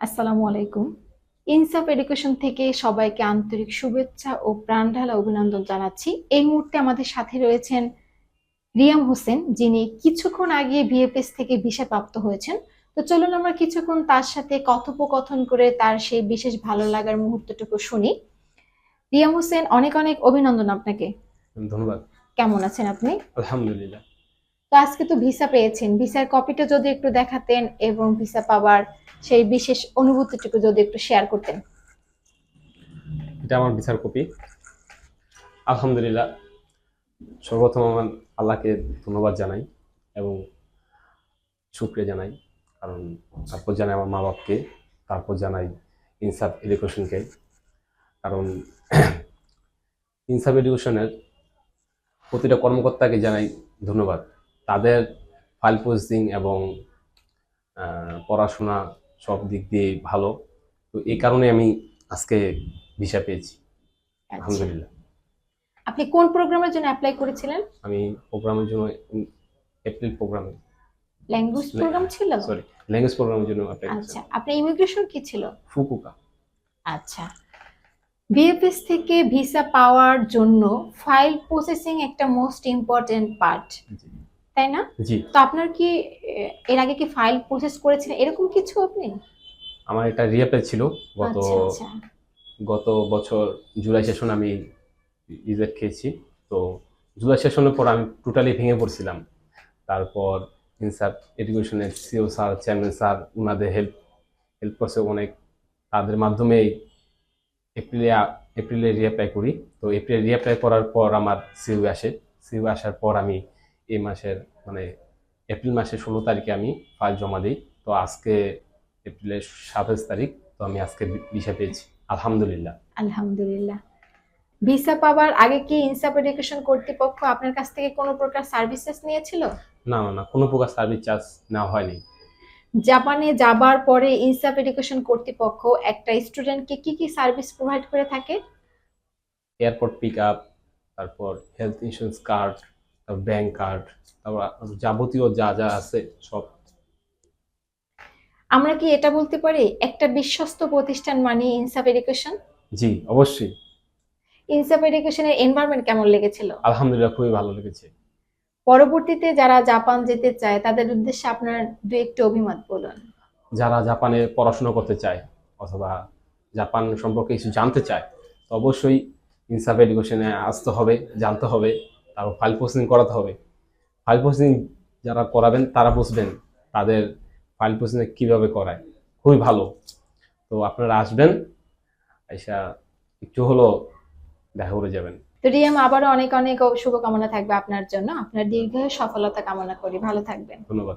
আসসালামু আলাইকুম। ইনসাফ এডুকেশন থেকে সবাইকে আন্তরিক শুভেচ্ছা ও প্রাণঢালা অভিনন্দন জানাচ্ছি। এই মুহূর্তে আমাদের সাথে রয়েছেন রিয়াম হোসেন যিনি কিছুক্ষণ আগে ভিএফএস থেকে ভিসা প্রাপ্ত হয়েছেন। তো চলুন আমরা কিছুক্ষণ তার সাথে কথোপকথন করে তার সেই বিশেষ ভালো লাগার মুহূর্তটুকু শুনি। রিয়াম হোসেন অনেক অনেক অভিনন্দন আপনাকে। ধন্যবাদ। কেমন আছেন আপনি? আলহামদুলিল্লাহ। তো আজকে তো ভিসা পেয়েছেন। ভিসার কপিটা যদি একটু দেখাতেন এবং ভিসা পাওয়ার সেই বিশেষ অনুভূতিটুকু যদি একটু শেয়ার করতেন। এটা আমার বিচার কপি আলহামদুলিল্লাহ, সর্বপ্রথম আমার আল্লাহকে ধন্যবাদ জানাই এবং শুক্রিয়া জানাই। কারণ তারপর জানাই আমার মা বাপকে তারপর জানাই ইনসাফ এডুকেশনকে। কারণ ইনসাফ এডুকেশনের প্রতিটা কর্মকর্তাকে জানাই ধন্যবাদ। তাদের ফাইল প্রসেসিং এবং পড়াশোনা সব দিক দিয়ে ভালো। তো এই কারণে আমি আজকে ভিসা পেয়েছি। আচ্ছা। আলহামদুলিল্লাহ। আপনি কোন প্রোগ্রামের জন্য অ্যাপ্লাই করেছিলেন? আমি প্রোগ্রামের জন্য এপ্রিল প্রোগ্রামে। ল্যাঙ্গুয়েজ প্রোগ্রাম ছিল? সরি ল্যাঙ্গুয়েজ প্রোগ্রামের জন্য অ্যাপ্লাই আচ্ছা আপনার ইমিগ্রেশন কি ছিল? ফুকুকা আচ্ছা। বিএফএস থেকে ভিসা পাওয়ার জন্য ফাইল প্রসেসিং একটা মোস্ট ইম্পর্টেন্ট পার্ট। তাই না? জি। তো আপনার কি এর আগে কি ফাইল প্রসেস করেছিলেন? এরকম কিছু আপনি? আমার এটা রিঅ্যাপ্লাই ছিল গত আচ্ছা আচ্ছা। গত বছর জুলাই সেশন আমি রিজেক্ট খেয়েছি। তো জুলাই সেশনের পর আমি টোটালি ভেঙে পড়ছিলাম। তারপর ইনসাফ এডুকেশনের সিও স্যার চেয়ারম্যান স্যার ওনাদের হেল্প হেল্প করছে অনেক। তাদের মাধ্যমেই এপ্রিলে এপ্রিলে রিঅ্যাপ্লাই করি। তো এপ্রিলে রিঅ্যাপ্লাই করার পর আমার সিইউ আসে। সিইউ আসার পর আমি এই মাসের মানে এপ্রিল মাসের ষোলো তারিখে আমি ফাইল জমা দিই। তো আজকে এপ্রিলের সাতাশ তারিখ তো আমি আজকে ভিসা পেয়েছি। আলহামদুলিল্লাহ। আলহামদুলিল্লাহ। ভিসা পাওয়ার আগে কি ইনসাপ এডুকেশন কর্তৃপক্ষ আপনার কাছ থেকে কোনো প্রকার সার্ভিসেস নিয়েছিল? না না না কোনো প্রকার সার্ভিস চার্জ নেওয়া হয়নি। জাপানে যাবার পরে ইনসাপ এডুকেশন কর্তৃপক্ষ একটা স্টুডেন্টকে কি কি সার্ভিস প্রোভাইড করে থাকে? এয়ারপোর্ট পিক আপ তারপর health insurance card bank card তারপর যাবতীয় যা যা আছে সব। আমরা কি এটা বলতে পারি? একটা বিশ্বস্ত প্রতিষ্ঠান মানে ইনসাপ এডুকেশন? জি অবশ্যই। ইনসাপ এডুকেশনের এনভায়রনমেন্ট কেমন লেগেছিল? আলহামদুলিল্লাহ খুবই ভালো লেগেছে। পরবর্তীতে যারা জাপান যেতে চায় তাদের উদ্দেশ্যে আপনার দু একটি অভিমত বলুন। যারা জাপানে পড়াশোনা করতে চায় অথবা জাপান সম্পর্কে কিছু জানতে চায় তো অবশ্যই ইনসাফ এডুকেশনে আসতে হবে জানতে হবে। তারপর ফাইল প্রসেসিং করাতে হবে। ফাইল প্রসেসিং যারা করাবেন তারা বুঝবেন তাদের ফাইল প্রসেসিং কীভাবে করায়। খুবই ভালো। তো আপনারা আসবেন আইসা একটু হলো দেখা করে যাবেন। তো রিয়াম আবারও অনেক অনেক শুভকামনা থাকবে আপনার জন্য। আপনার দীর্ঘ সফলতা কামনা করি। ভালো থাকবেন। ধন্যবাদ।